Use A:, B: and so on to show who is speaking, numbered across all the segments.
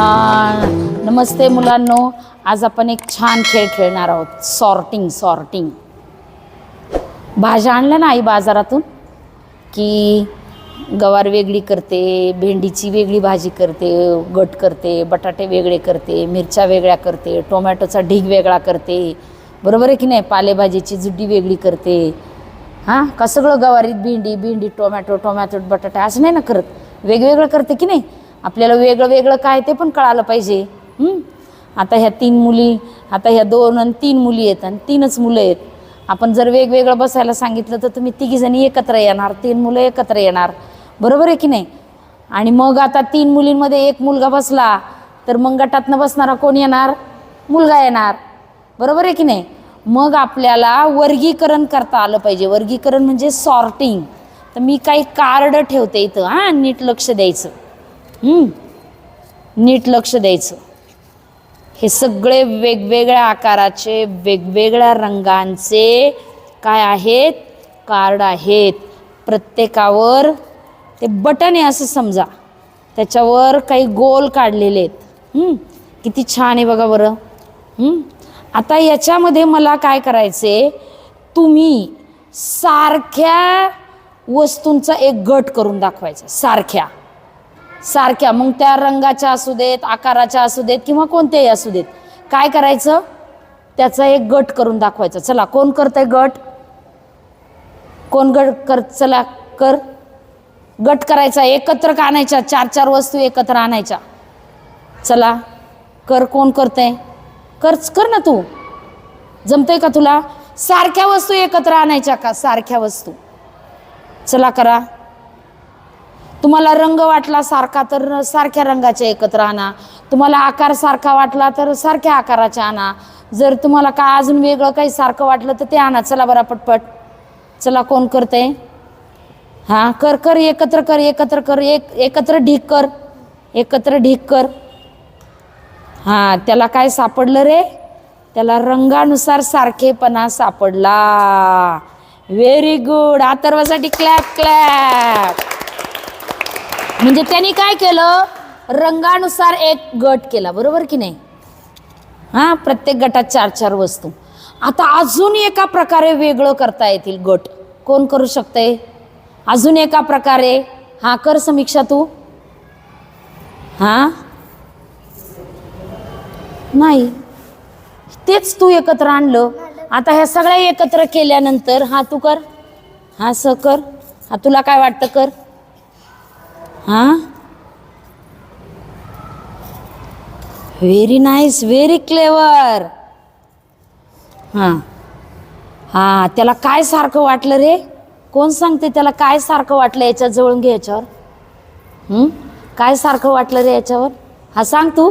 A: नमस्ते मुलांनो. आज आपण एक छान खेळ खेळणार आहोत. सॉर्टिंग सॉर्टिंग भाज्या आणल्या ना आई बाजारातून? की गवार वेगळी करते भेंडीची वेगळी भाजी करते गट करते बटाटे वेगळे करते मिरच्या वेगळ्या करते टोमॅटोचा ढीग वेगळा करते. बरोबर आहे की नाही? पालेभाजीची जुड्डी वेगळी करते. हां? का सगळं गवारीत भेंडी भेंडी टोमॅटो टोमॅटो बटाटे असं नाही ना करत? वेगवेगळं करते की नाही? आपल्याला वेगळं वेगळं काय ते पण कळालं पाहिजे. आता ह्या तीन मुली आता ह्या दोन आणि तीन मुली आहेत आणि तीनच मुलं आहेत. आपण जर वेगवेगळं बसायला सांगितलं तर तुम्ही तिघीजणी एकत्र येणार तीन मुलं एकत्र येणार. बरोबर आहे की नाही? आणि मग आता तीन मुलींमध्ये एक मुलगा बसला तर मग गटातनं बसणारा कोण येणार? मुलगा येणार. बरोबर आहे की नाही? मग आपल्याला वर्गीकरण करता आलं पाहिजे. वर्गीकरण म्हणजे सॉर्टिंग तर मी काही कार्ड ठेवते इथं हां नीट लक्ष द्यायचं. नीट लक्ष द्यायचं. हे सगळे वेगवेगळ्या आकाराचे वेगवेगळ्या रंगांचे काय आहेत? कार्ड आहेत. प्रत्येकावर ते बटन आहे असं समजा. त्याच्यावर काही गोल काढलेले आहेत. किती छान आहे बघा बरं. आता याच्यामध्ये मला काय करायचे तुम्ही सारख्या वस्तूंचा एक गट करून दाखवायचा. सारख्या. सारख्या मग त्या रंगाच्या असू देत आकाराच्या असू देत किंवा कोणत्याही असू देत काय करायचं? त्याचा एक गट करून दाखवायचा. चला कोण करतंय गट? कोण गट कर चला कर. गट करायचा एकत्र का आणायच्या? चार चार वस्तू एकत्र आणायच्या. चला कर कोण करतंय? करच कर ना तू. जमतंय का तुला? सारख्या वस्तू एकत्र आणायच्या का? सारख्या वस्तू. चला करा. तुम्हाला रंग वाटला सारखा तर सारख्या रंगाचे एकत्र आणा. तुम्हाला आकार सारखा वाटला तर सारख्या आकाराचे आणा. जर तुम्हाला काय अजून वेगळं काही सारखं वाटलं तर ते आणा. चला बरा पटपट. चला कोण करते हां कर कर एकत्र कर एकत्र कर एक एकत्र ढीक कर. एकत्र ढीक कर. हां त्याला काय सापडलं रे? त्याला रंगानुसार सारखेपणा सापडला. व्हेरी गुड अथर्वासाठी क्लॅप क्लॅप म्हणजे त्यांनी काय केलं? रंगानुसार एक गट केला. बरोबर की नाही? हां प्रत्येक गटात चार चार वस्तू. आता अजून एका प्रकारे वेगळं करता येतील गट. कोण करू शकतंय? अजून एका प्रकारे. हा कर समीक्षा तू. हां? नाही. तेच तू एकत्र आणलं. आता ह्या सगळ्या एकत्र केल्यानंतर हा तू कर. हा स कर. हा तुला काय वाटतं कर? हां? व्हेरी नाईस व्हेरी क्लेवर हां. हां त्याला काय सारखं वाटलं रे? कोण सांगते त्याला काय सारखं वाटलं याच्यात जवळून घे याच्यावर? काय सारखं वाटलं रे याच्यावर? हा सांग तू.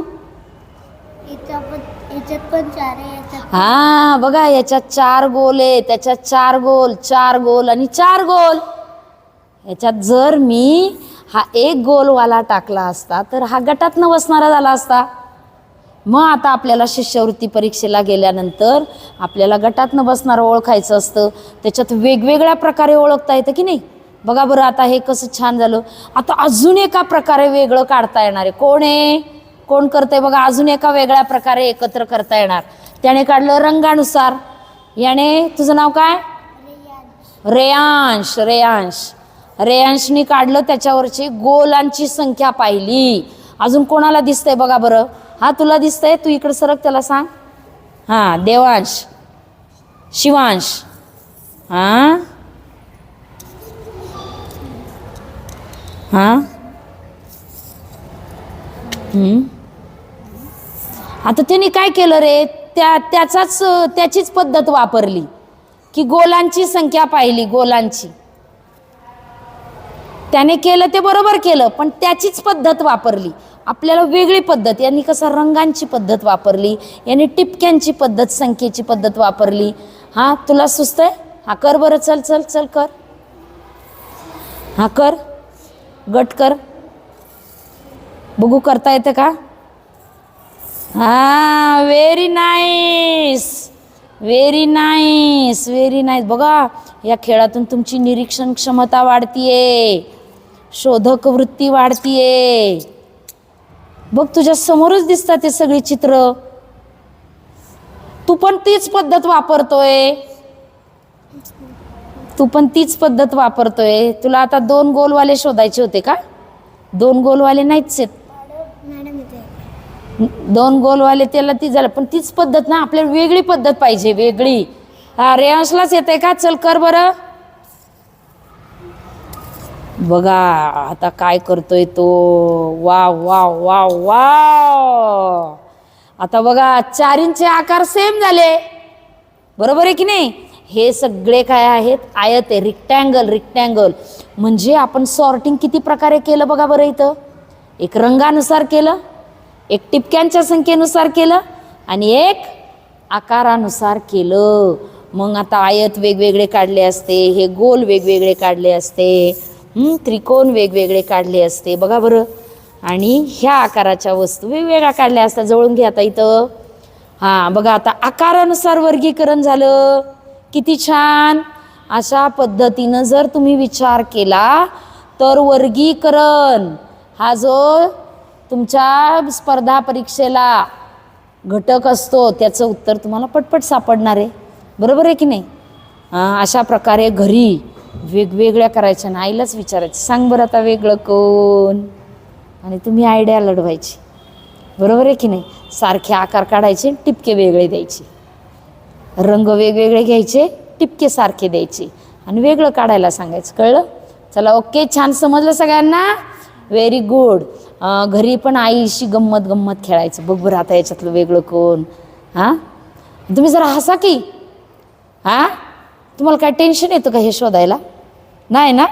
A: हा बघा याच्यात चार गोल आहे. त्याच्यात चार गोल चार गोल आणि चार गोल. याच्यात जर मी हा एक गोलवाला टाकला असता तर हा गटातनं बसणारा झाला असता. मग आता आपल्याला शिष्यवृत्ती परीक्षेला गेल्यानंतर आपल्याला गटातनं बसणारं ओळखायचं असतं. त्याच्यात वेगवेगळ्या प्रकारे ओळखता येतं की नाही? बघा बरं आता हे कसं छान झालं. आता अजून एका प्रकारे वेगळं काढता येणार आहे. कोण आहे कोण करतंय? बघा अजून एका वेगळ्या प्रकारे एकत्र करता येणार. त्याने काढलं रंगानुसार. याने तुझं नाव काय? रेयांश रेयांश. रेयांशनी काढलं त्याच्यावरची गोलांची संख्या पाहिली. अजून कोणाला दिसतंय बघा बरं? हा तुला दिसतंय? तू इकडं सरक त्याला सांग. हां देवांश. शिवांश. हां? हां? आता त्यांनी काय केलं रे? त्या त्याचाच त्याचीच पद्धत वापरली. की गोलांची संख्या पाहिली गोलांची. त्याने केलं ते बरोबर केलं पण त्याचीच पद्धत वापरली. आपल्याला वेगळी पद्धत यांनी कसं रंगांची पद्धत वापरली यांनी टिपक्यांची पद्धत संख्येची पद्धत वापरली. हां तुला सुस्त आहे हा कर बरं चल चल चल कर. हा कर. गट कर. बघू करता येतं का? हा very nice very nice very nice बघा या खेळातून तुमची निरीक्षण क्षमता वाढतीये. शोधक वृत्ती वाढतीये. बघ तुझ्या समोरच दिसतात ते सगळी चित्र. तू पण तीच पद्धत वापरतोय. तू पण तीच पद्धत वापरतोय. तुला आता दोन गोलवाले शोधायचे होते का? दोन गोलवाले नाहीच आहेत. दोन गोलवाले त्याला ती झालं. पण तीच पद्धत ना आपल्याला वेगळी पद्धत पाहिजे वेगळी. अरे असलाच येते का? चल कर बरं. बघा आता काय करतोय तो? वा वा वा वा आता बघा चारींचे आकार सेम झाले. बरोबर आहे की नाही? हे सगळे काय आहेत? आयत आहे रिक्टँगल रिक्टँगल म्हणजे आपण सॉर्टिंग किती प्रकारे केलं बघा बरं इथं? एक रंगानुसार केलं एक टिपक्यांच्या संख्येनुसार केलं आणि एक आकारानुसार केलं. मग आता आयत वेगवेगळे काढले असते हे गोल वेगवेगळे काढले असते. त्रिकोण वेगवेगळे काढले असते. बघा बरं. आणि ह्या आकाराच्या वस्तू वेगवेगळ्या काढल्या असतात. जवळून घ्या आता इथं. हां बघा आता आकारानुसार वर्गीकरण झालं. किती छान. अशा पद्धतीनं जर तुम्ही विचार केला तर वर्गीकरण हा जो तुमच्या स्पर्धा परीक्षेला घटक असतो त्याचं उत्तर तुम्हाला पटपट सापडणार आहे. बरोबर आहे की नाही? हां अशा प्रकारे घरी वेगवेगळ्या करायच्या ना आईलाच विचारायचं सांग बरं आता वेगळं कोण? आणि तुम्ही आयडिया लढवायची. बरोबर आहे की नाही? सारखे आकार काढायचे टिपके वेगळे द्यायचे. रंग वेगवेगळे घ्यायचे टिपके सारखे द्यायचे आणि वेगळं काढायला सांगायचं. कळलं? चला ओके छान समजलं सगळ्यांना? व्हेरी गुड घरी पण आईशी गंमत गंमत खेळायचं. बघ बरं आता याच्यातलं वेगळं कोण. हां? तुम्ही जरा हसा की. हां? तुम्हाला काय टेन्शन येतं का हे शोधायला? नाही ना?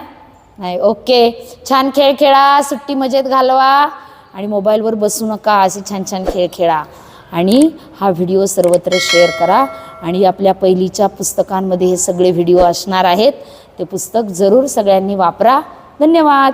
A: नाही ओके छान खेळ खेळा सुट्टी मजेत घालवा. आणि मोबाईलवर बसू नका असे छान छान खेळ खेळा. आणि हा व्हिडिओ सर्वत्र शेअर करा. आणि आपल्या पहिलीच्या पुस्तकांमध्ये हे सगळे व्हिडिओ असणार आहेत. ते पुस्तक जरूर सगळ्यांनी वापरा. धन्यवाद!